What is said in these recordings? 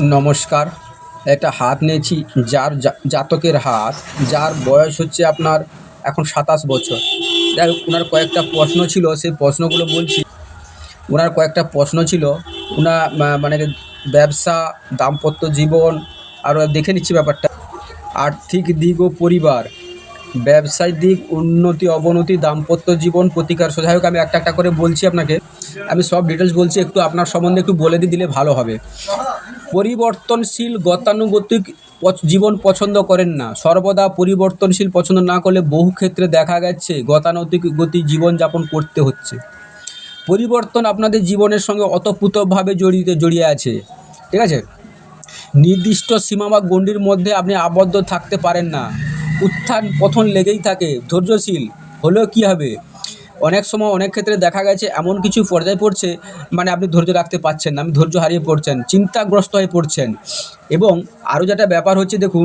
নমস্কার। একটা হাত নিয়েছি, যার জাতকের হাত, যার বয়স হচ্ছে আপনার এখন সাতাশ বছর। যাই হোক ওনার কয়েকটা প্রশ্ন ছিল, সেই প্রশ্নগুলো বলছি। ওনার কয়েকটা প্রশ্ন ছিল ওনার মানে ব্যবসা, দাম্পত্য জীবন, আর দেখে নিচ্ছি ব্যাপারটা। আর্থিক দিক ও পরিবার, ব্যবসায়িক দিক, উন্নতি, অবনতি, দাম্পত্য জীবন, প্রতিকার হোক, আমি একটা একটা করে বলছি আপনাকে। আমি সব ডিটেলস বলছি, একটু আপনার সম্বন্ধে একটু বলে দিলে ভালো হবে। পরিবর্তনশীল গতানুগতিক জীবন পছন্দ করেন না। সর্বদা পরিবর্তনশীল পছন্দ না করলে বহু ক্ষেত্রে দেখা গেছে গতানুগতিক গতি জীবনযাপন করতে হচ্ছে। পরিবর্তন আপনাদের জীবনের সঙ্গে অতপ্রুতভাবে জড়িত, জড়িয়ে আছে। ঠিক আছে? নির্দিষ্ট সীমা বা গণ্ডির মধ্যে আপনি আবদ্ধ থাকতে পারেন না। উত্থান পথন লেগেই থাকে। ধৈর্যশীল হলেও কী হবে? অনেক সময় অনেক ক্ষেত্রে দেখা গেছে এমন কিছু পর্যায়ে পড়ছে মানে আপনি ধৈর্য রাখতে পারছেন না ধৈর্য হারিয়ে পড়ছেন, চিন্তাগ্রস্ত হয়ে পড়ছেন। এবং আরও যেটা ব্যাপার হচ্ছে, দেখুন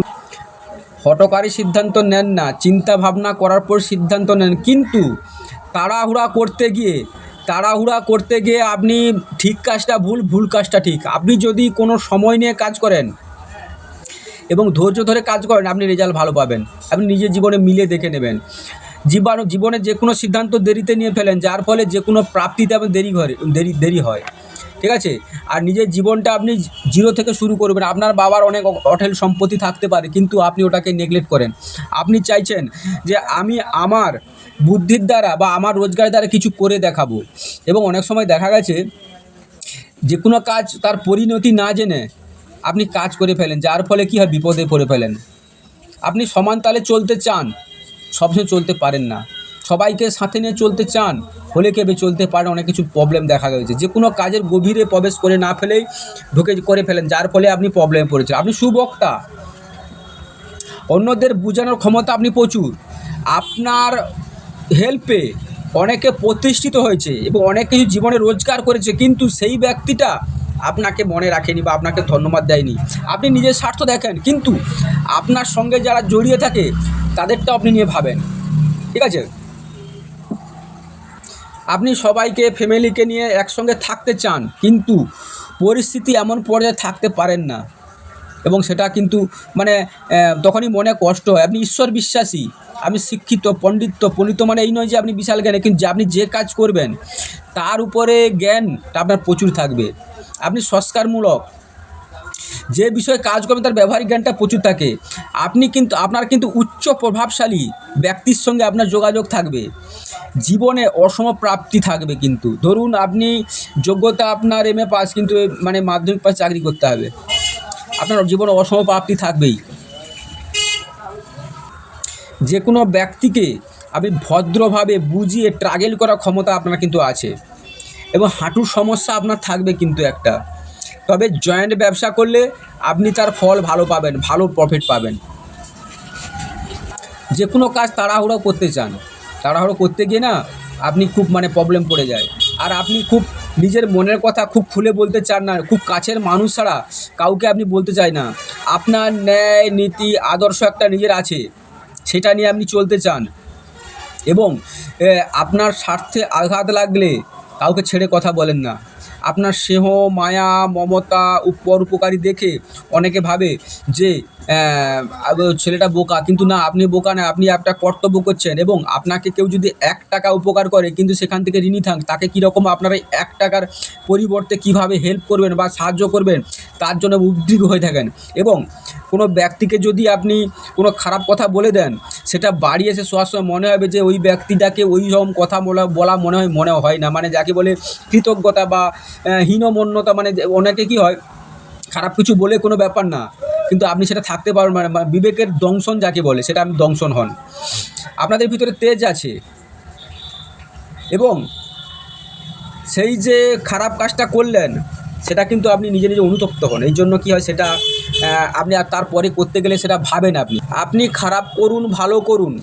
হটকারী সিদ্ধান্ত নেন না চিন্তা ভাবনা করার পর সিদ্ধান্ত নেন, কিন্তু তাড়াহুড়া করতে গিয়ে, তাড়াহুড়া করতে গিয়ে আপনি ঠিক কাজটা ভুল ভুল কাজটা ঠিক। আপনি যদি কোনো সময় নিয়ে কাজ করেন এবং ধৈর্য ধরে কাজ করেন, আপনি রেজাল্ট ভালো পাবেন। আপনি নিজের জীবনে মিলে দেখে নেবেন। জীবাণু জীবনে যে কোনো সিদ্ধান্ত দেরিতে নিয়ে ফেলেন, যার ফলে যে কোনো প্রাপ্তিতে আপনি দেরি করে দেরি দেরি হয়। ঠিক আছে? আর নিজের জীবনটা আপনি জিরো থেকে শুরু করবেন। আপনার বাবার অনেক অ- অঢেল সম্পত্তি থাকতে পারে, কিন্তু আপনি ওটাকে নেগলেক্ট করেন। আপনি চাইছেন যে আমি আমার বুদ্ধির দ্বারা বা আমার রোজগারের দ্বারা কিছু করে দেখাবো। এবং অনেক সময় দেখা গেছে, যে কোনো কাজ তার পরিণতি না জেনে আপনি কাজ করে ফেলেন, যার ফলে কী হয়? বিপদে পড়ে ফেলেন। আপনি সমান তালে চলতে চান। সবসময় চলতে পারেন না। সবাইকে সাথে নিয়ে চলতে চান, হলে কেবে চলতে পারেন অনেক কিছু প্রবলেম দেখা গেছে। যে কোনো কাজের গভীরে প্রবেশ করে না ফেলেই ঢুকে করে ফেলেন, যার ফলে আপনি প্রবলেমে পড়েছেন। আপনি সুবক্তা। অন্যদের বোঝানোর ক্ষমতা আপনি প্রচুর। আপনার হেল্পে অনেকে প্রতিষ্ঠিত হয়েছে এবং অনেক কিছু জীবনে রোজগার করেছে, কিন্তু সেই ব্যক্তিটা আপনাকে মনে রাখেনি বা আপনাকে ধন্যবাদ দেয়নি। আপনি নিজের স্বার্থ দেখেন, কিন্তু আপনার সঙ্গে যারা জড়িয়ে থাকে তাদেরটাও আপনি নিয়ে ভাবেন। ঠিক আছে? আপনি সবাইকে, ফ্যামিলিকে নিয়ে একসঙ্গে থাকতে চান, কিন্তু পরিস্থিতি এমন পর্যায়ে থাকতে পারেন না। এবং সেটা কিন্তু মানে তখনই মনে কষ্ট হয়। আপনি ঈশ্বর বিশ্বাসী আপনি শিক্ষিত, পণ্ডিত পণ্ডিত মানে এই নয় যে আপনি বিশাল জ্ঞানে, কিন্তু আপনি যে কাজ করবেন, তার উপরে জ্ঞানটা আপনার প্রচুর থাকবে। আপনি সংস্কারমূলক যে বিষয়ে কাজ করবেন তার ব্যবহারিক জ্ঞানটা প্রচুর থাকে। আপনি কিন্তু, আপনার কিন্তু উচ্চ প্রভাবশালী ব্যক্তির সঙ্গে আপনার যোগাযোগ থাকবে। জীবনে অসম প্রাপ্তি থাকবে কিন্তু। ধরুন আপনি যোগ্যতা আপনার এম এ পাস কিন্তু মানে মাধ্যমিক পাস চাকরি করতে হবে। আপনার জীবনে অসম প্রাপ্তি থাকবেই। যে কোনো ব্যক্তিকে আপনি ভদ্রভাবে বুঝিয়ে ট্রাগেল করার ক্ষমতা আপনার কিন্তু আছে। এবং হাঁটুর সমস্যা আপনার থাকবে কিন্তু একটা। তবে জয়েন্ট ব্যবসা করলে আপনি তার ফল ভালো পাবেন, ভালো প্রফিট পাবেন। যে কোনো কাজ তাড়াহুড়ো করতে চান, তাড়াহুড়ো করতে গিয়ে না আপনি খুব মানে প্রবলেম পড়ে যায়। আর আপনি খুব নিজের মনের কথা খুব খুলে বলতে চান না, খুব কাছের মানুষ ছাড়া কাউকে আপনি বলতে চাই না। আপনার ন্যায়, নীতি, আদর্শ একটা নিজের আছে, সেটা নিয়ে আপনি চলতে চান। এবং আপনার স্বার্থে আঘাত লাগলে কাউকে ছেড়ে কথা বলেন না। আপনার স্নেহ মায়া মমতা উপর উপকারী দেখে অনেকে ভাবে যে ছেলেটা বোকা, কিন্তু না, আপনি বোকা না, আপনি একটা কর্তব্য করছেন এবং আপনাকে কেউ যদি এক টাকা উপকার করে, কিন্তু সেখান থেকে ঋণী থাক, তাকে কীরকম আপনারা এক টাকার পরিবর্তে কীভাবে হেল্প করবেন বা সাহায্য করবেন, তার জন্য উদ্বিগ্ন হয়ে থাকেন। এবং কোনো ব্যক্তিকে যদি আপনি কোনো খারাপ কথা বলে দেন, সেটা বাড়ি এসে শোয়ার সময় মনে হবে যে ওই ব্যক্তিটাকে ওই রকম কথা বলা বলা মনে হয় মনে হয় না। মানে যাকে বলে কৃতজ্ঞতা বা হীনমন্যতা মানে অনেকে কি হয় খারাপ কিছু বলে কোনো ব্যাপার না। কিন্তু আপনি সেটা থাকতে পারবেন না, মানে বিবেকের দংশন যাকে বলে সেটা আপনি দংশন হন। আপনাদের ভিতরে তেজ আছে। এবং সেই যে খারাপ কাজটা করলেন সেটা কিন্তু আপনি নিজে নিজে অনুতপ্ত হন। এই জন্য কী হয় সেটা আপনি আর তারপরে করতে গেলে সেটা ভাবেন আপনি। আপনি খারাপ করুন ভালো করুন।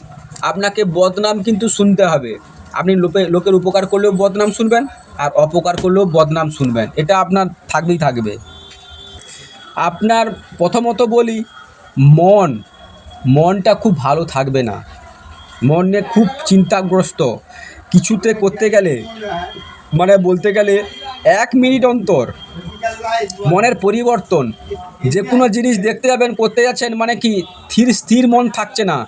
আপনাকে বদনাম কিন্তু শুনতে হবে। আপনি লোকে লোকের উপকার করলেও বদনাম শুনবেন আর অপকার করলেও বদনাম শুনবেন। এটা আপনার থাকবেই থাকবে। আপনার প্রথমত বলি, মন, মনটা খুব ভালো থাকবে না। মনে খুব চিন্তাগ্রস্ত। কিছুতে করতে গেলে মানে বলতে গেলে এক মিনিট অন্তর মনের পরিবর্তন যে কোনো জিনিস দেখতে যাবেন, করতে যাচ্ছেন মানে কি স্থির স্থির মন থাকছে না।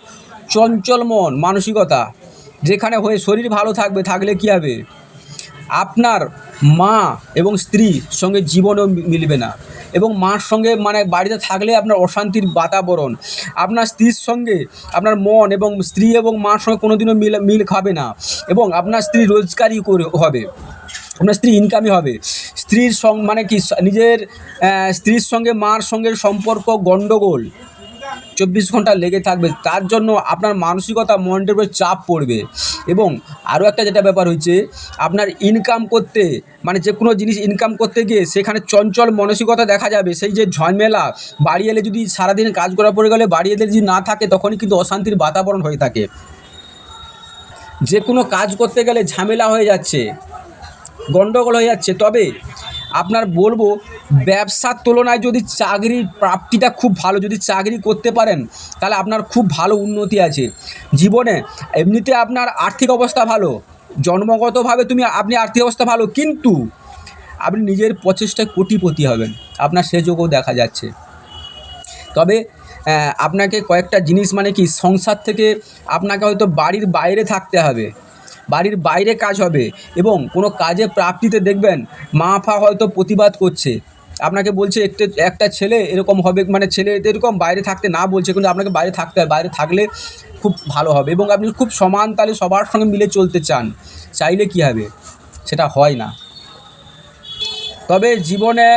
চঞ্চল মন, মানসিকতা, যেখানে হয়ে শরীর ভালো থাকবে, থাকলে কী হবে? আপনার মা এবং স্ত্রীর সঙ্গে জীবনও মিলবে না। এবং মার সঙ্গে মানে বাড়িতে থাকলে আপনার অশান্তির বাতাবরণ। আপনার স্ত্রীর সঙ্গে আপনার মন এবং স্ত্রী এবং মার সঙ্গে কোনোদিনও মিল মিল খাবে না। এবং আপনার স্ত্রী রোজগারই করে হবে। আপনার স্ত্রী ইনকামই হবে। স্ত্রীর সং মানে কি নিজের স্ত্রীর সঙ্গে মার সঙ্গে সম্পর্ক গণ্ডগোল। চব্বিশ ঘণ্টা লেগে থাকবে, তার জন্য আপনার মানসিকতা মনটার উপরে চাপ পড়বে। এবং আরও একটা যেটা ব্যাপার হচ্ছে আপনার ইনকাম করতে মানে যে কোনো জিনিস ইনকাম করতে গিয়ে সেখানে চঞ্চল মানসিকতা দেখা যাবে। সেই যে ঝামেলা, বাড়ি এলে যদি সারাদিন কাজ করা পড়ে গেলে বাড়ি এলে যদি না থাকে, তখনই কিন্তু অশান্তির বাতাবরণ হয়ে থাকে। যে কোনো কাজ করতে গেলে ঝামেলা হয়ে যাচ্ছে গণ্ডগোল হয়ে যাচ্ছে। তবে আপনার বলব, ব্যবসার তুলনায় যদি চাকরির প্রাপ্তিটা খুব ভালো, যদি চাকরি করতে পারেন, তাহলে আপনার খুব ভালো উন্নতি আছে। জীবনে এমনিতে আপনার আর্থিক অবস্থা ভালো, জন্মগতভাবে তুমি, আপনি আর্থিক অবস্থা ভালো, কিন্তু আপনি নিজের প্রচেষ্টায় কোটিপতি হবেন। আপনার সে যোগও দেখা যাচ্ছে। তবে আপনাকে কয়েকটা জিনিস মানে কি, সংসার থেকে আপনাকে হয়তো বাড়ির বাইরে থাকতে হবে। বাড়ির বাইরে কাজ হবে এবং কোনো কাজে প্রাপ্তিতে দেখবেন মা ফা হয়তো প্রতিবাদ করছে। আপনাকে বলছে একটা একটা ছেলে এরকম হবে মানে ছেলে এরকম বাইরে থাকতে না বলছে, কিন্তু আপনাকে বাইরে থাকতে হয়, বাইরে থাকলে খুব ভালো হবে এবং আপনি খুব সমান তালে সবার সঙ্গে মিলে চলতে চান, চাইলে কী হবে? সেটা হয় না। তবে জীবনে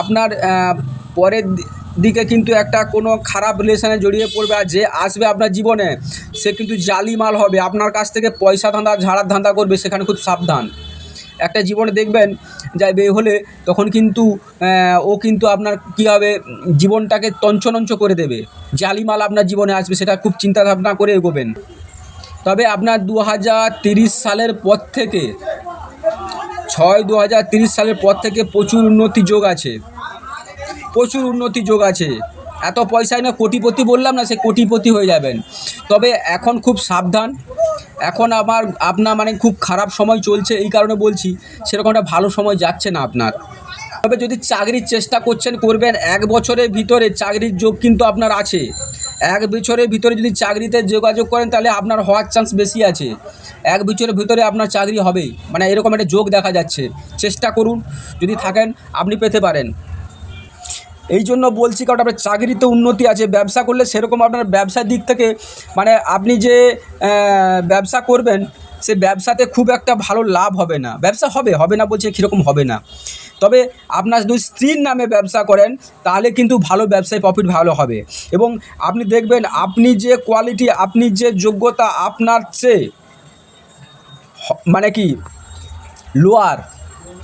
আপনার পরের দিকে কিন্তু একটা কোনো খারাপ রিলেশনে জড়িয়ে পড়বে আর যে আসবে আপনার জীবনে সে কিন্তু জালি মাল হবে। আপনার কাছ থেকে পয়সা ধান্দা, ঝাড়ার ধান্দা করবে, সেখানে খুব সাবধান। একটা জীবনে দেখবেন, যাই বিয়ে হলে তখন কিন্তু ও কিন্তু আপনার কী হবে, জীবনটাকে তঞ্চনঞ্চ করে দেবে। জালি মাল আপনার জীবনে আসবে, সেটা খুব চিন্তা ভাবনা করে এগোবেন। তবে আপনার দু সালের পর থেকে, ছয় দু সালের পর থেকে প্রচুর উন্নতি যোগ আছে। প্রচুর উন্নতি যোগ আছে। এত পয়সায় না কোটিপতি বললাম না, সে কোটিপতি হয়ে যাবেন। তবে এখন খুব সাবধান। এখন আমার, আপনার মানে খুব খারাপ সময় চলছে, এই কারণে বলছি, সেরকম একটা ভালো সময় যাচ্ছে না আপনার। তবে যদি চাকরির চেষ্টা করছেন, করবেন, এক বছরের ভিতরে চাকরির যোগ কিন্তু আপনার আছে। এক বছরের ভিতরে যদি চাকরিতে যোগাযোগ করেন, তাহলে আপনার হওয়ার চান্স বেশি আছে। এক বছরের ভিতরে আপনার চাকরি হবেই। মানে এরকম একটা যোগ দেখা যাচ্ছে। চেষ্টা করুন, যদি থাকেন, আপনি পেতে পারেন। এই জন্য বলছি, কারণ আপনার চাকরিতে উন্নতি আছে, ব্যবসা করলে সেরকম আপনার ব্যবসার দিক থেকে মানে আপনি যে ব্যবসা করবেন, সে ব্যবসাতে খুব একটা ভালো লাভ হবে না। ব্যবসা হবে হবে না বলছে কীরকম হবে না। তবে আপনার যদি স্ত্রীর নামে ব্যবসা করেন, তাহলে কিন্তু ভালো ব্যবসায় প্রফিট ভালো হবে। এবং আপনি দেখবেন, আপনি যে কোয়ালিটি আপনি যে যোগ্যতা আপনার চেয়ে মানে কি লোয়ার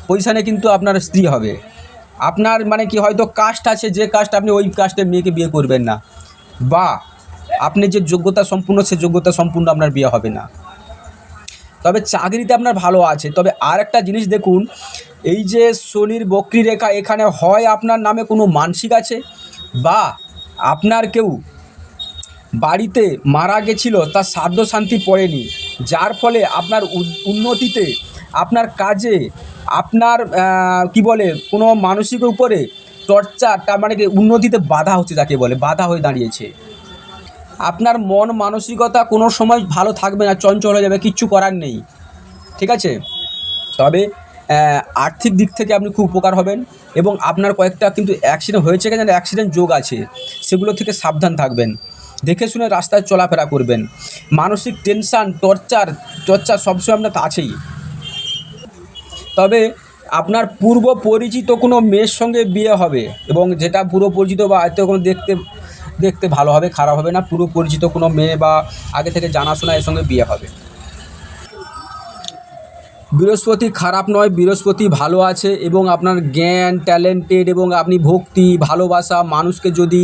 পজিশানে কিন্তু আপনার স্ত্রী হবে। আপনার মানে কি হয়তো কাস্ট আছে, যে কাস্ট আপনি ওই কাস্টের মেয়েকে বিয়ে করবেন না। বা আপনি যে যোগ্যতা সম্পূর্ণ, সে যোগ্যতা সম্পূর্ণ আপনার বিয়ে হবে না। তবে চাকরিতে আপনার ভালো আছে। তবে আর একটা জিনিস দেখুন, এই যে শনির বক্রি রেখা এখানে হয় আপনার নামে কোনো মানসিক আছে? বা আপনার কেউ বাড়িতে মারা গেছিল, তার সাধ্য শান্তি পড়েনি, যার ফলে আপনার উন্নতিতে আপনার কাজে আপনার কি বলে, কোনো মানসিক উপরে টর্চার তার মানে কি উন্নতিতে বাধা হচ্ছে যাকে বলে, বাধা হয়ে দাঁড়িয়েছে। আপনার মন মানসিকতা কোনো সময় ভালো থাকবে না, চঞ্চল হয়ে যাবে, কিচ্ছু করার নেই। ঠিক আছে? তবে আর্থিক দিক থেকে আপনি খুব উপকার হবেন এবং আপনার কয়েকটা কিন্তু অ্যাক্সিডেন্ট হয়েছে কেন অ্যাক্সিডেন্ট যোগ আছে, সেগুলো থেকে সাবধান থাকবেন। দেখে শুনে রাস্তায় চলাফেরা করবেন। মানসিক টেনশান টর্চার টর্চার সবসময় আপনার আছেই। তবে আপনার পূর্ব পরিচিত কোনো মেয়ের সঙ্গে বিয়ে হবে এবং যেটা পুরো পরিচিত বা হয়তো কোনো দেখতে দেখতে ভালো হবে, খারাপ হবে না পুরো পরিচিত কোনো মেয়ে বা আগে থেকে জানাশোনা এর সঙ্গে বিয়ে হবে। বৃহস্পতি খারাপ নয়, বৃহস্পতি ভালো আছে এবং আপনার জ্ঞান, ট্যালেন্টেড এবং আপনি ভক্তি, ভালোবাসা, মানুষকে যদি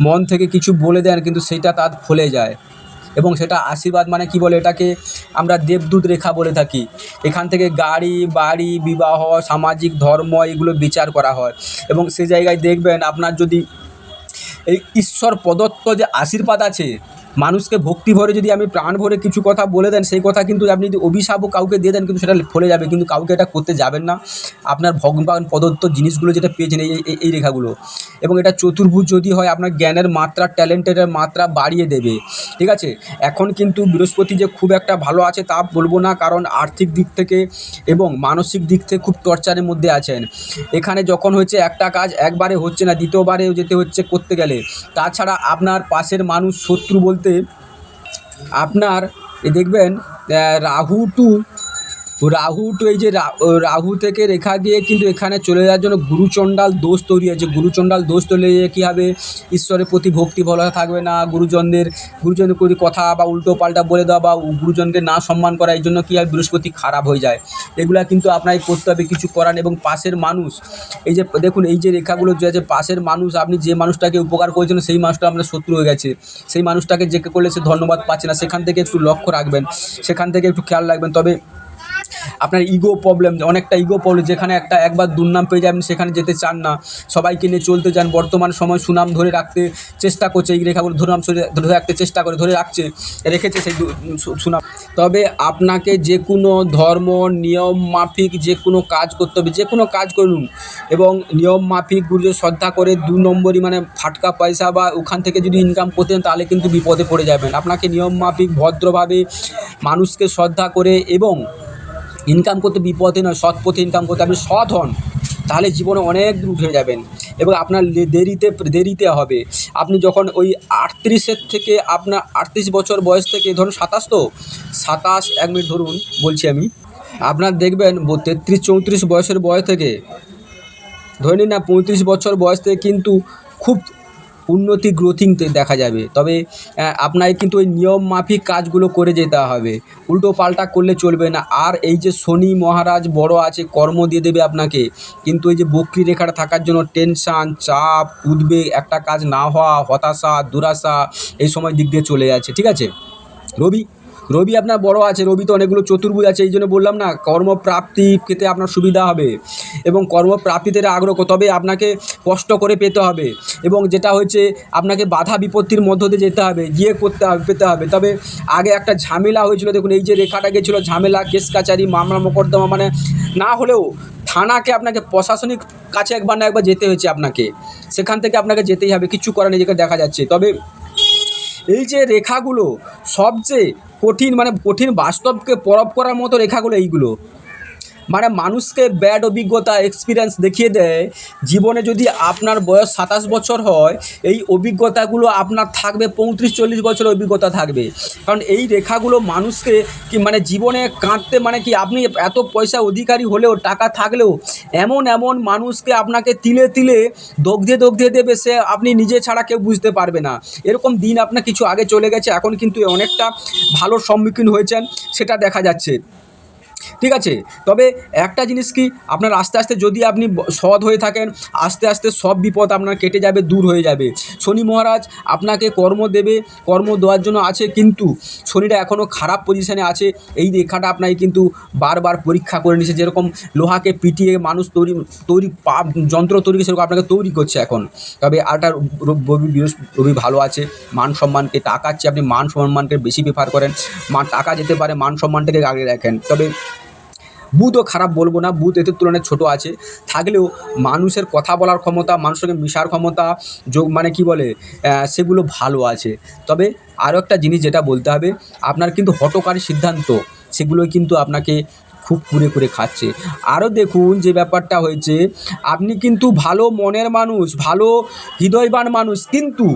মন থেকে কিছু বলে দেন কিন্তু সেটা তার ফলে যায়। এবং সেটা আশীর্বাদ মানে কি বলে এটাকে আমরা দেবদূত রেখা বলে থাকি। এখান থেকে গাড়ি, বাড়ি, বিবাহ, সামাজিক ধর্ম এগুলো বিচার করা হয়। এবং সে জায়গায় দেখবেন আপনার যদি এই ঈশ্বর প্রদত্ত যে আশীর্বাদ আছে মানুষকে ভক্তি ভরে যদি আমি প্রাণ ভরে কিছু কথা বলে দেন, সেই কথা কিন্তু আপনি যদি অভিশাপও কাউকে দিয়ে দেন, কিন্তু সেটা ফলে যাবে। কিন্তু কাউকে এটা করতে যাবেন না। আপনার ভগবান প্রদত্ত জিনিসগুলো যেটা পেয়েছেন, এই, এই- রেখাগুলো। এবং এটা চতুর্ভুজ যদি হয়, আপনার জ্ঞানের মাত্রা, ট্যালেন্টের মাত্রা বাড়িয়ে দেবে। ঠিক আছে? এখন কিন্তু বৃহস্পতি যে খুব একটা ভালো আছে তা বলব না, কারণ আর্থিক দিক থেকে এবং মানসিক দিক থেকে খুব টর্চারের মধ্যে আছেন। এখানে যখন হচ্ছে একটা কাজ একবারে হচ্ছে না দ্বিতীয়বারেও যেতে হচ্ছে করতে গেলে। তাছাড়া আপনার পাশের মানুষ শত্রু বলতে আপনার এ দেখবেন রাহু টু রাহু টু এই যে রাহু থেকে রেখা গিয়ে কিন্তু এখানে চলে যাওয়ার জন্য গুরুচণ্ডাল দোষ তৈরি হয়েছে। গুরুচণ্ডাল দোষ তৈরি হয়ে কী হবে? ঈশ্বরের প্রতি ভক্তি ভালো থাকবে না। গুরুজনদের গুরুজনদের প্রতি কথা বা উল্টো পাল্টা বলে দেওয়া বা গুরুজনকে না সম্মান করা, এই জন্য কী হয়? বৃহস্পতি খারাপ হয়ে যায়। এগুলা কিন্তু আপনাকে করতে হবে কিছু করান এবং পাশের মানুষ, এই যে দেখুন, এই যে রেখাগুলো যে আছে, পাশের মানুষ, আপনি যে মানুষটাকে উপকার করেছেন, সেই মানুষটা আপনার শত্রু হয়ে গেছে। সেই মানুষটাকে যে করলে সে ধন্যবাদ পাচ্ছে না, সেখান থেকে একটু লক্ষ্য রাখবেন। সেখান থেকে একটু খেয়াল রাখবেন। তবে আপনার ইগো প্রবলেম অনেকটা ইগো প্রবলেম যেখানে একটা একবার দুর্নাম পেয়ে যাবেন, সেখানে যেতে চান না। সবাইকে নিয়ে চলতে চান বর্তমান সময় সুনাম ধরে রাখতে চেষ্টা করছে, এই রেখাগুলো ধরাম ধরে রাখতে চেষ্টা করে, ধরে রাখছে, রেখেছে সেই সুনাম। তবে আপনাকে যে কোনো ধর্ম, নিয়ম, মাফিক যে কোনো কাজ করতে হবে, যে কোনো কাজ করুন। এবং নিয়ম, মাফিক গুরুদের শ্রদ্ধা করে দু নম্বরই মানে ফাটকা পয়সা বা ওখান থেকে যদি ইনকাম করতেন তাহলে কিন্তু বিপদে পড়ে যাবেন। আপনাকে নিয়ম, মাফিক, ভদ্রভাবে মানুষকে শ্রদ্ধা করে এবং ইনকাম করতে বিপদে নয়, সৎ পথে ইনকাম করতে আপনি সৎ হন, তাহলে জীবনে অনেক দূর উঠে যাবেন। এবং আপনার দেরিতে দেরিতে হবে। আপনি যখন ওই আটত্রিশের থেকে আপনার আটত্রিশ বছর বয়স থেকে, ধরুন সাতাশ তো, সাতাশ, এক মিনিট ধরুন, বলছি আমি, আপনার দেখবেন তেত্রিশ, চৌত্রিশ বয়সের বয়স থেকে, ধরে নিন না পঁয়ত্রিশ বছর বয়স থেকে কিন্তু খুব উন্নতি গ্রোথিং দেখা যাবে। তবে আপনাকে কিন্তু ওই নিয়ম মাফিক কাজগুলো করে যেতে হবে। উল্টো পাল্টা করলে চলবে না। আর এই যে শনি মহারাজ বড় আছে, কর্ম দিয়ে দেবে আপনাকে। কিন্তু এই যে বক্রি রেখাটা থাকার জন্য টেনশান চাপ, উদ্বেগ, একটা কাজ না হওয়া, হতাশা, দুরাশা এই সময় দিক দিয়ে চলে যাচ্ছে। ঠিক আছে? রবি? রবি আপনার বড় আছে, রবি তো অনেকগুলো চতুর্ভুজ আছে, এই জন্য বললাম না, কর্মপ্রাপ্তি পেতে আপনার সুবিধা হবে এবং কর্মপ্রাপ্তিতে আগ্রহ তবে আপনাকে কষ্ট করে পেতে হবে এবং যেটা হচ্ছে আপনাকে বাধা বিপত্তির মধ্য দিয়ে যেতে হবে, গিয়ে করতে হবে, পেতে হবে। তবে আগে একটা ঝামেলা হয়েছিল, দেখুন, এই যে রেখাটা গেছিল ঝামেলা, কেস কাচারি, মামলা, মোকদ্দমা মানে না হলেও থানাকে আপনাকে প্রশাসনিক কাছে একবার না একবার যেতে হয়েছে আপনাকে। সেখান থেকে আপনাকে যেতেই হবে, কিছু করার নিজেকে দেখা যাচ্ছে। তবে এই যে রেখাগুলো সবচেয়ে কঠিন মানে কঠিন বাস্তবকে পরব করার মতো রেখাগুলো এইগুলো। মানে মানুষকে ব্যাড অভিজ্ঞতা এক্সপিরিয়েন্স দেখিয়ে দেয়। জীবনে যদি আপনার বয়স সাতাশ বছর হয়, এই অভিজ্ঞতাগুলো আপনার থাকবে, পঁয়ত্রিশ, চল্লিশ বছরের অভিজ্ঞতা থাকবে। কারণ এই রেখাগুলো মানুষকে কি মানে জীবনে কাঁদতে মানে কি আপনি এত পয়সা অধিকারী হলেও, টাকা থাকলেও, এমন এমন মানুষকে আপনাকে তিলে তিলে দগ্ধে দগ্ধে দেবে সে আপনি নিজে ছাড়া কেউ বুঝতে পারবে না। এরকম দিন আপনার কিছু আগে চলে গেছে, এখন কিন্তু অনেকটা ভালো সম্মুখীন হয়েছেন, সেটা দেখা যাচ্ছে। ঠিক আছে? তবে একটা জিনিস কি, আপনার আস্তে আস্তে যদি আপনি সৎ হয়ে থাকেন, আস্তে আস্তে সব বিপদ আপনার কেটে যাবে, দূর হয়ে যাবে। শনি মহারাজ আপনাকে কর্ম দেবে, কর্ম দেওয়ার জন্য আছে কিন্তু শনিটা এখনও খারাপ পজিশানে আছে। এই রেখাটা আপনাকে কিন্তু বারবার পরীক্ষা করে নিচ্ছে যেরকম লোহাকে পিটিয়ে মানুষ তৈরি তৈরি পা, যন্ত্র তৈরি সেরকম আপনাকে তৈরি করছে এখন। তবে আরটা রবি রবি ভালো আছে। মান সম্মানকে টাকার চেয়ে আপনি, মান সম্মানকে বেশি প্রেফার করেন। মান, টাকা যেতে পারে, মান সম্মানটাকে আগে রাখেন। তবে বুথও খারাপ বলব না বুধ এদের তুলনায় ছোট আছে। থাকলেও মানুষের কথা বলার ক্ষমতা, মানুষের মিশার ক্ষমতা, যোগ মানে কি বলে সেগুলো ভালো আছে। তবে আরও একটা জিনিস যেটা বলতে হবে, আপনার কিন্তু হটকারী সিদ্ধান্ত, সেগুলোই কিন্তু আপনাকে খুব কুড়ে করে খাচ্ছে। আরও দেখুন যে ব্যাপারটা হয়েছে, আপনি কিন্তু ভালো মনের মানুষ, ভালো হৃদয়বান মানুষ, কিন্তু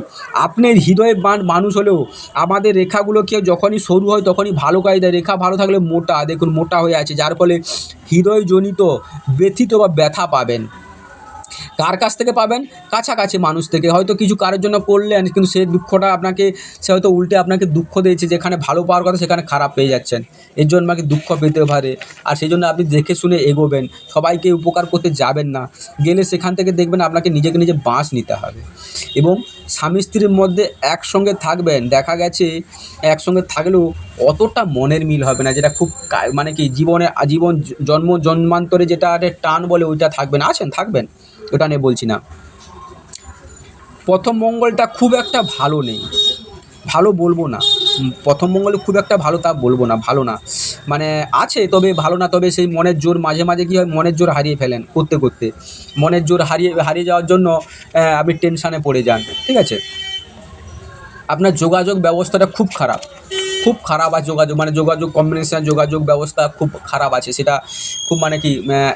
আপনার হৃদয়বান মানুষ হলেও আমাদের রেখাগুলোকে যখনই সরু হয় তখনই ভালো কাজ দেয় রেখা ভালো থাকলে মোটা, দেখুন মোটা হয়ে আছে, যার ফলে হৃদয়জনিত ব্যথিত বা ব্যথা পাবেন। কার কাছ থেকে পাবেন? কাছাকাছি মানুষ থেকে। হয়তো কিছু কারোর জন্য করলেন কিন্তু সেই দুঃখটা আপনাকে, সে হয়তো উল্টে আপনাকে দুঃখ দিয়েছে, যেখানে ভালো পাওয়ার কথা সেখানে খারাপ পেয়ে যাচ্ছেন। এর জন্য আপনাকে দুঃখ পেতে পারে। আর সেই জন্য আপনি দেখে শুনে এগোবেন। সবাইকে উপকার করতে যাবেন না। গেলে সেখান থেকে দেখবেন আপনাকে নিজেকে নিজে বাঁশ নিতে হবে। এবং স্বামী স্ত্রীর মধ্যে একসঙ্গে থাকবেন। দেখা গেছে, একসঙ্গে থাকলেও অতটা মনের মিল হবে না, যেটা খুব মানে কি, জীবনে, আজীবন জ- জন্ম, জন্মান্তরে যেটা টান বলে ওইটা থাকবে না। আছেন, থাকবেন। ওটা নিয়ে বলছি না। প্রথম মঙ্গলটা খুব একটা ভালো নেই। ভালো বলব না। প্রথম মঙ্গলে খুব একটা ভালো তা বলব না, ভালো না। মানে আছে, তবে ভালো না, তবে সেই মনের জোর মাঝে মাঝে কী হয়, মনের জোর হারিয়ে ফেলেন করতে করতে। মনের জোর হারিয়ে হারিয়ে যাওয়ার জন্য আপনি টেনশানে পড়ে যান, ঠিক আছে? আপনার যোগাযোগ ব্যবস্থাটা খুব খারাপ। খুব খারাপ আছে যোগাযোগ মানে যোগাযোগ কম্বিনেশন যোগাযোগ ব্যবস্থা খুব খারাপ আছে। সেটা খুব মানে কি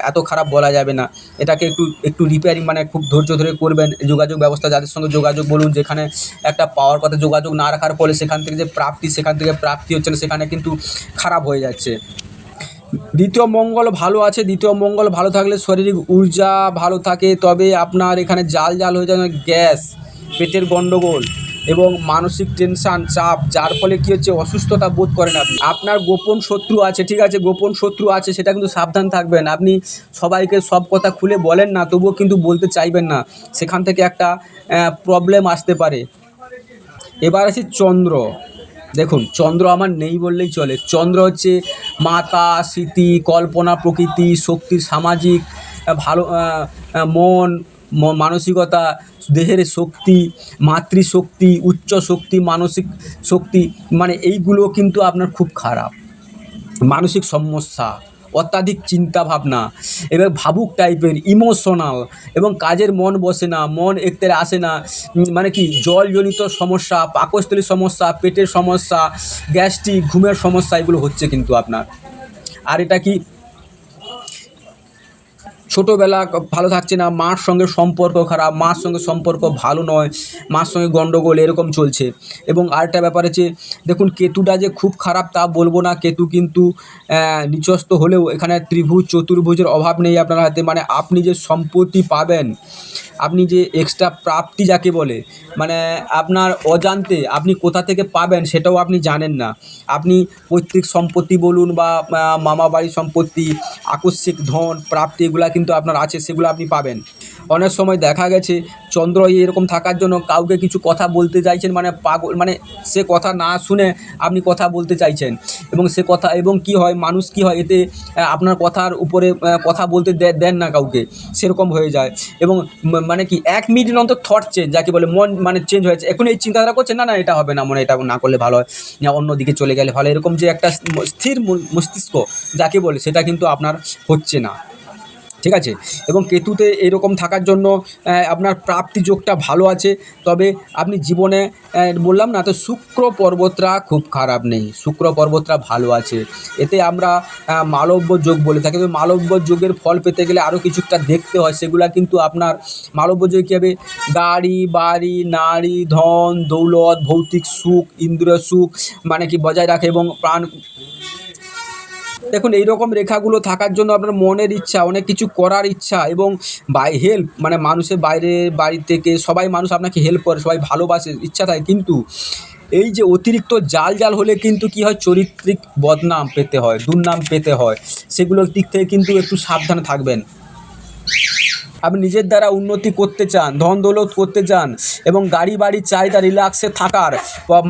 এত খারাপ বলা যাবে না। এটাকে একটু একটু রিপেয়ারিং মানে খুব ধৈর্য ধরে করবেন। যোগাযোগ ব্যবস্থা, যাদের সঙ্গে যোগাযোগ বলুন, যেখানে একটা পাওয়ার কথা যোগাযোগ না রাখার ফলে সেখান থেকে যে প্রাপ্তি, সেখান থেকে প্রাপ্তি হচ্ছে না, সেখানে কিন্তু খারাপ হয়ে যাচ্ছে। দ্বিতীয় মঙ্গল ভালো আছে, দ্বিতীয় মঙ্গল ভালো থাকলে শারীরিক ঊর্জা ভালো থাকে। তবে আপনার এখানে জাল জাল হয়ে যায় গ্যাস। পেটের গণ্ডগোল এবং মানসিক টেনশান চাপ, যার ফলে কী হচ্ছে, অসুস্থতা বোধ করেন আপনি। আপনার গোপন শত্রু আছে, ঠিক আছে, গোপন শত্রু আছে, সেটা কিন্তু সাবধান থাকবেন। আপনি সবাইকে সব কথা খুলে বলেন না, তবুও কিন্তু বলতে চাইবেন না। সেখান থেকে একটা প্রবলেম আসতে পারে। এবার আছে চন্দ্র। দেখুন, চন্দ্র আমার নেই বললেই চলে। চন্দ্র হচ্ছে মাতা, স্মৃতি, কল্পনা, প্রকৃতি, শক্তি, সামাজিক, ভালো মন মানসিকতা, দেহের শক্তি, মাতৃশক্তি, উচ্চ শক্তি, মানসিক শক্তি মানে এইগুলো কিন্তু আপনার খুব খারাপ। মানসিক সমস্যা, অত্যাধিক চিন্তা ভাবনা এবার ভাবুক টাইপের, ইমোশনাল, এবং কাজের মন বসে না, মন একতে আসে না মানে কি, জলজনিত সমস্যা, পাকস্থলী সমস্যা, পেটের সমস্যা, গ্যাস্ট্রিক, ঘুমের সমস্যা এগুলো হচ্ছে কিন্তু আপনার। আর এটা কি ছোটোবেলা ভালো থাকছে না মার সঙ্গে সম্পর্ক খারাপ মার সঙ্গে সম্পর্ক ভালো নয় মার সঙ্গে গণ্ডগোল এরকম চলছে। এবং আরেকটা ব্যাপার হচ্ছে দেখুন কেতুটা যে খুব খারাপ তা বলব না কেতু কিন্তু নিচস্ত হলেও এখানে ত্রিভুজ চতুর্ভুজের অভাব নেই আপনার হাতে। মানে আপনি যে সম্পত্তি পাবেন আপনি যে এক্সট্রা প্রাপ্তি যাকে বলে মানে আপনার অজান্তে আপনি কোথা থেকে পাবেন সেটাও আপনি জানেন না। আপনি পৈতৃক সম্পত্তি বলুন বা আহ, মামা বাড়ির সম্পত্তি আকস্মিক ধন প্রাপ্তি এগুলা কিন্তু আপনার আছে, সেগুলো আপনি পাবেন। অনেক সময় দেখা গেছে, চন্দ্র এরকম থাকার জন্য কাউকে কিছু কথা বলতে চাইছেন মানে পাগল মানে সে কথা না শুনে আপনি কথা বলতে চাইছেন। এবং সে কথা, এবং কি হয়, মানুষ কি হয়, এতে আপনার কথার উপরে কথা বলতে দেন না কাউকে। সেরকম হয়ে যায়। এবং মানে কি, এক মিনিট অন্তর থট চেঞ্জ যাকে বলে মন মানে চেঞ্জ হয়েছে। এখন এই চিন্তাধারা করছে, না না, এটা হবে না, মনে এটা না করলে ভালো হয়। অন্যদিকে চলে গেলে ভালো। এরকম যে একটা স্থির মস্তিষ্ক, যাকে বলে, সেটা কিন্তু আপনার হচ্ছে না। ঠিক আছে? এবং কেতুতে এরকম থাকার জন্য আপনার প্রাপ্তি যোগটা ভালো আছে। তবে আপনি জীবনে বললাম না তো শুক্র পর্বতরা খুব খারাপ নেই। শুক্র পর্বতরা ভালো আছে। এতে আমরা মালব্য যোগ বলে থাকি। তবে মালব্য যোগের ফল পেতে গেলে আরও কিছুটা দেখতে হয়। সেগুলা কিন্তু আপনার মালব্য যোগ কী হবে? গাড়ি, বাড়ি, নারী, ধন, দৌলত, ভৌতিক সুখ, ইন্দ্রিয় সুখ মানে কি বজায় রাখে এবং প্রাণ দেখুন, এইরকম রেখাগুলো থাকার জন্য আপনার মনের ইচ্ছা, অনেক কিছু করার ইচ্ছা এবং বাই হেল্প মানে মানুষের বাইরে বাড়ি থেকে সবাই মানুষ আপনাকে হেল্প করে, সবাই ভালোবাসে, ইচ্ছা থাকে। কিন্তু এই যে অতিরিক্ত জাল জাল হলে কিন্তু কি হয়? চরিত্রিক বদনাম পেতে হয়, দুর্নাম পেতে হয়। সেগুলোর দিক থেকে কিন্তু একটু সাবধানে থাকবেন। আপনি নিজের দ্বারা উন্নতি করতে চান, ধন দৌলত করতে চান এবং গাড়ি, বাড়ি, চাহিদা রিল্যাক্সে থাকার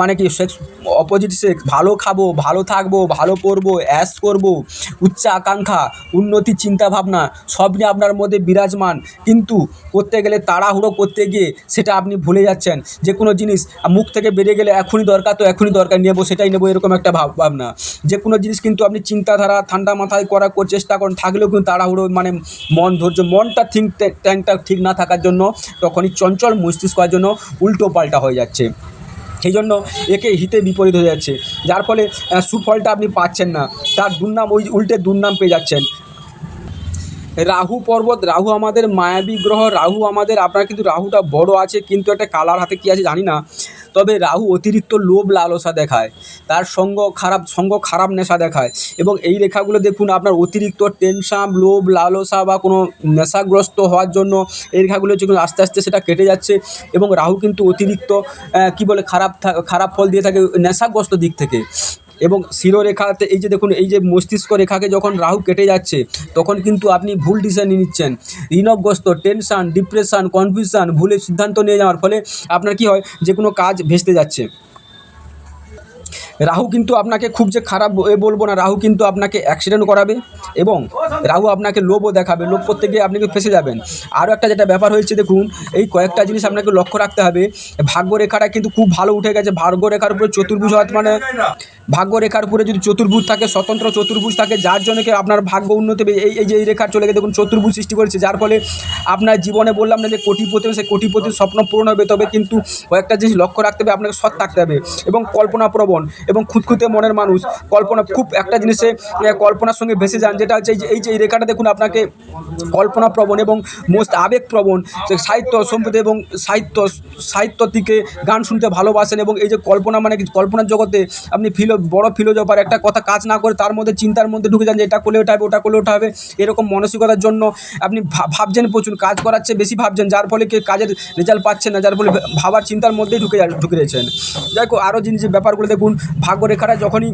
মানে কি সেক্স অপোজিট সেক্স ভালো খাব, ভালো থাকব, ভালো পড়ব অ্যাশ করব, উচ্চ আকাঙ্ক্ষা, উন্নতি চিন্তা ভাবনা সব নিয়ে আপনার মধ্যে বিরাজমান। কিন্তু করতে গেলে তাড়াহুড়ো করতে গিয়ে সেটা আপনি ভুলে যাচ্ছেন। যে কোনো জিনিস মুখ থেকে বেরিয়ে গেলে এখনই দরকার, তো এখনই দরকার, নেব, সেটাই নেব, এরকম একটা ভাব ভাবনা। যে কোনো জিনিস কিন্তু আপনি চিন্তাধারা, ঠান্ডা মাথায় করার চেষ্টা করেন, থাকলেও কিন্তু তাড়াহুড়ো মানে মন ধৈর্য, মনটা থিঙ্ক ট্যাঙ্কটা ঠিক না থাকার জন্য তখনই চঞ্চল মস্তিষ্ক হওয়ার জন্য উল্টো পাল্টা হয়ে যাচ্ছে। সেই জন্য একে হিতে বিপরীত হয়ে যাচ্ছে। যার ফলে সুফলটা আপনি পাচ্ছেন না। তার দুর্নাম, ওই উল্টে দুর্নাম পেয়ে যাচ্ছেন। রাহু পর্বত, রাহু আমাদের মায়াবী গ্রহ, রাহু আমাদের, আপনার কিন্তু রাহুটা বড় আছে, কিন্তু একটা কালার হাতে কী আছে জানি না, তবে রাহু অতিরিক্ত লোভ লালসা দেখায়, তার সঙ্গ খারাপ সঙ্গ খারাপ নেশা দেখায়, এবং এই রেখাগুলো দেখুন আপনার অতিরিক্ত টেনশন লোভ লালসা বা কোনো নেশাগ্রস্ত হওয়ার জন্য এই রেখাগুলো কিন্তু আস্তে আস্তে সেটা কেটে যাচ্ছে, এবং রাহু কিন্তু অতিরিক্ত কি বলে, খারাপ খারাপ ফল দিয়ে থাকে, নেশাগ্রস্ত দিক থেকে। এবং শিরোরেখাতে এই যে দেখুন, এই যে মস্তিষ্ক রেখাকে যখন রাহু কেটে যাচ্ছে, তখন কিন্তু আপনি ভুল ডিসিশন নিচ্ছেন। ঋণগ্রস্ত টেনশান ডিপ্রেশান কনফিউশান ভুলে সিদ্ধান্ত নিয়ে যাওয়ার ফলে আপনার কি হয়? যে কোনো কাজ ভেস্তে যাচ্ছে। রাহু কিন্তু আপনাকে খুব যে খারাপ এ বলব না, রাহু কিন্তু আপনাকে অ্যাক্সিডেন্ট করাবে এবং রাহু আপনাকে লোভও দেখাবে, লোভ করতে গিয়ে আপনি ফেসে যাবেন। আরও একটা যেটা ব্যাপার হয়েছে দেখুন, এই কয়েকটা জিনিস আপনাকে লক্ষ্য রাখতে হবে। ভাগ্যরেখাটা কিন্তু খুব ভালো উঠে গেছে, ভাগ্যরেখার উপরে চতুর্ভুজ হওয়ার মানে ভাগ্যরেখার উপরে যদি চতুর্ভুজ থাকে, স্বতন্ত্র চতুর্ভুজ থাকে, যার জন্যকে আপনার ভাগ্য উন্নতি হবে? এই এই যে এই রেখা চলে গেছে দেখুন, চতুর্ভুজ সৃষ্টি করেছে, যার ফলে আপনার জীবনে বললাম না যে কোটিপতি সেই কোটিপতির স্বপ্ন পূরণ হবে, তবে কিন্তু কয়েকটা জিনিস লক্ষ্য রাখতে হবে, আপনাকে সৎ থাকতে হবে এবং কল্পনাপ্রবণ। এবং খুঁতখুঁতে মনের মানুষ। কল্পনা খুব একটা জিনিসে কল্পনার সঙ্গে ভেসে যান, যেটা হচ্ছে এই যে, এই রেখাটা দেখুন আপনাকে। কল্পনাপ্রবণ এবং মোস্ট আবেগপ্রবণ সাহিত্য সম্পত্তি এবং সাহিত্য সাহিত্য থেকে গান শুনতে ভালোবাসেন এবং এই যে কল্পনা মানে কল্পনার জগতে আপনি ফিলো, বড় ফিলোজফার একটা কথা কাজ না করে তার মধ্যে চিন্তার মধ্যে ঢুকে যান যে এটা করলে ওটা হবে, ওটা করলে ওটা হবে। এরকম মানসিকতার জন্য আপনি ভাবছেন প্রচুর, কাজ করার চেয়ে বেশি ভাবছেন, যার ফলে কি কাজের রেজাল্ট পাচ্ছেন না, যার ফলে ভাবার চিন্তার মধ্যেই ঢুকে ঢুকে রয়েছেন। যাই হোক আরও জিনিস ব্যাপারগুলো দেখুন ভাগ্যরেখাটা যখনই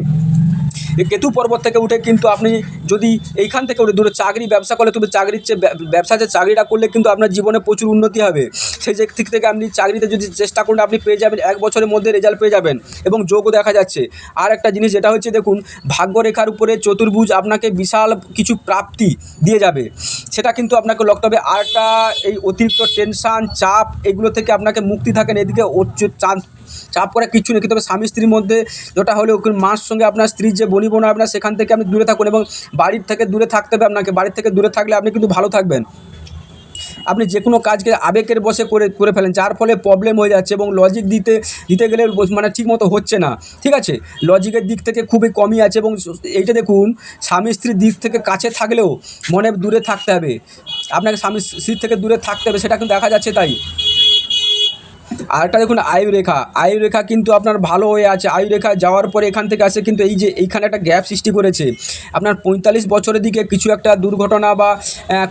কেতু পর্বত থেকে উঠে কিন্তু আপনি যদি এইখান থেকে উঠে দূরে চাকরি ব্যবসা করলে তুমি চাকরির চেয়ে ব্যব- ব্যবসা যে চাকরিটা করলে কিন্তু আপনার জীবনে প্রচুর উন্নতি হবে। সেই দিক থেকে আপনি চাকরিতে যদি চেষ্টা করুন, আপনি পেয়ে যাবেন, এক বছরের মধ্যে রেজাল্ট পেয়ে যাবেন এবং যোগও দেখা যাচ্ছে। আর একটা জিনিস যেটা হচ্ছে, দেখুন, ভাগ্যরেখার উপরে চতুর্ভুজ আপনাকে বিশাল কিছু প্রাপ্তি দিয়ে যাবে। সেটা কিন্তু আপনাকে লক্ষ্য হবে। আর একটা এই অতিরিক্ত টেনশান চাপ, এগুলো থেকে আপনাকে মুক্তি থাকেন। এদিকে চাপ করা কিছু নেই। কিন্তু স্বামী স্ত্রীর মধ্যে যেটা হলে মার সঙ্গে আপনার স্ত্রীর যে বনি বোনা আপনার সেখান থেকে আপনি দূরে থাকুন এবং বাড়ির থেকে দূরে থাকতে হবে আপনাকে, বাড়ির থেকে দূরে থাকলে আপনি কিন্তু ভালো থাকবেন। আপনি যে কোনো কাজকে আবেগের বসে করে করে ফেলেন, যার ফলে প্রবলেম হয়ে যাচ্ছে এবং লজিক দিতে দিতে গেলে মানে ঠিক মতো হচ্ছে না। ঠিক আছে? লজিকের দিক থেকে খুবই কমই আছে এবং এইটা দেখুন, স্বামী স্ত্রীর দিক থেকে কাছে থাকলেও মনে দূরে থাকতে হবে। আপনাকে স্বামী স্ত্রীর থেকে দূরে থাকতে হবে, সেটা কিন্তু দেখা যাচ্ছে তাই। আরেকটা দেখুন আয়ু রেখা। আয়ু রেখা কিন্তু আপনার ভালো হয়ে আছে। আয়ু রেখা যাওয়ার পরে এখান থেকে আসে কিন্তু এই যে এইখানে একটা গ্যাপ সৃষ্টি করেছে। আপনার পঁয়তাল্লিশ বছরের দিকে কিছু একটা দুর্ঘটনা বা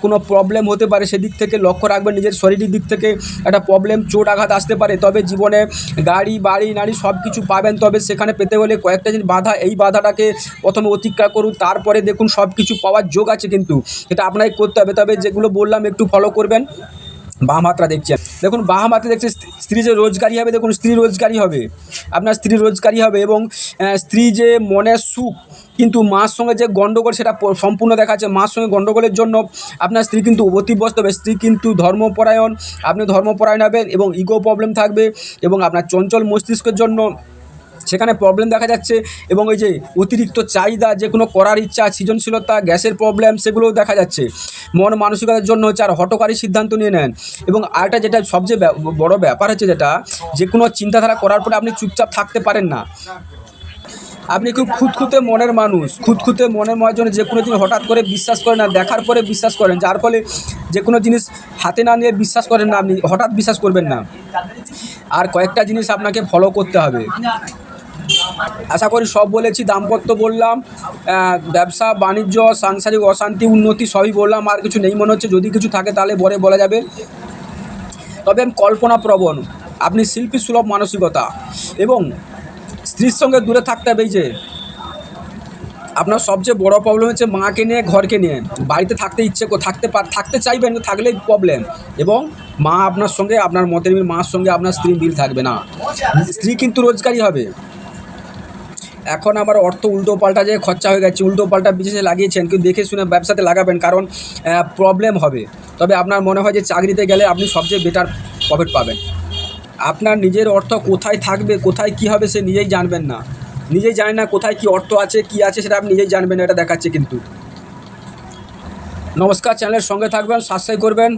কোনো প্রবলেম হতে পারে সেদিক থেকে লক্ষ্য রাখবেন। নিজের শরীরের দিক থেকে একটা প্রবলেম চোট আঘাত আসতে পারে। তবে জীবনে গাড়ি, বাড়ি নাড়ি সব কিছু পাবেন। তবে সেখানে পেতে হলে কয়েকটা জিনিস বাধা। এই বাধাটাকে প্রথমে অতিক্রম করুন। তারপরে দেখুন সব কিছু পাওয়ার যোগ আছে কিন্তু। এটা আপনাকে করতে হবে। তবে যেগুলো বললাম একটু ফলো করবেন। বাম হাতটা দেখছেন দেখুন বাম হাতে দেখছে স্ত্রী- যে রোজগারি হবে, দেখুন, স্ত্রী রোজগারি হবে। আপনার স্ত্রী রোজগারি হবে এবং স্ত্রী যে মনের সুখ, কিন্তু মার সঙ্গে যে গণ্ডগোল সেটা সম্পূর্ণ দেখাচ্ছে। মার সঙ্গে গণ্ডগোলের জন্য আপনার স্ত্রী কিন্তু অতিব্যস্ত হবে। স্ত্রী কিন্তু ধর্মপরায়ণ। আপনি ধর্মপরায়ণ হবেন এবং ইগো প্রবলেম থাকবে এবং আপনার চঞ্চল মস্তিষ্কের জন্য সেখানে প্রবলেম দেখা যাচ্ছে এবং এই যে অতিরিক্ত চাহিদা, যে কোনো করার ইচ্ছা, সৃজনশীলতা, গ্যাসের প্রবলেম সেগুলোও দেখা যাচ্ছে। মন মানসিকতার জন্য হচ্ছে আর হটকারী সিদ্ধান্ত নিয়ে নেন। এবং আরেকটা যেটা সবচেয়ে বড় ব্যাপার হচ্ছে যেটা, যে কোনো চিন্তাধারা করার পরে আপনি চুপচাপ থাকতে পারেন না। আপনি খুব খুঁতখুঁতে মনের মানুষ, খুঁতখুঁতে মনের মনের জন্য যে কোনো জিনিস হঠাৎ করে বিশ্বাস করেন না, দেখার পরে বিশ্বাস করেন, যার ফলে যে কোনো জিনিস হাতে না নিয়ে বিশ্বাস করেন না, আপনি হঠাৎ বিশ্বাস করবেন না। আর কয়েকটা জিনিস আপনাকে ফলো করতে হবে। আশা করি সব বলেছি, দাম্পত্য বললাম ব্যবসা, বাণিজ্য, সাংসারিক অশান্তি, উন্নতি সবই বললাম, আর কিছু নেই মনে হচ্ছে, যদি কিছু থাকে তাহলে পরে বলা যাবে। তবে আমি কল্পনাপ্রবণ, আপনি শিল্পী সুলভ মানসিকতা এবং স্ত্রীর সঙ্গে দূরে থাকতে হবে যে, আপনার সবচেয়ে বড় প্রবলেম হচ্ছে মাকে নিয়ে, ঘরকে নিয়ে। বাড়িতে থাকতে ইচ্ছে থাকতে পার থাকতে চাইবেন থাকলেই প্রবলেম এবং মা আপনার সঙ্গে, আপনার মতের মিল, মার সঙ্গে আপনার স্ত্রী মিল থাকবে না। স্ত্রী কিন্তু রোজগারই হবে। এখন আমার অর্থ উল্টো পাল্টা যে খরচা হয়ে গেছে, উল্টো পাল্টা বিশেষে লাগিয়েছেন কিন্তু দেখে শুনে ব্যবসাতে লাগাবেন, কারণ প্রবলেম হবে। তবে আপনার মনে হয় যে চাকরিতে গেলে আপনি সবচেয়ে বেটার প্রফিট পাবেন। আপনার নিজের অর্থ কোথায় থাকবে, কোথায় কি হবে সে নিজেই জানবেন না। নিজেই জানেন না কোথায় কি অর্থ আছে, কি আছে সেটা আপনি নিজেই জানবেন এটা দেখাচ্ছে কিন্তু। নমস্কার চ্যানেলের সঙ্গে থাকবেন সাবস্ক্রাইব করবেন।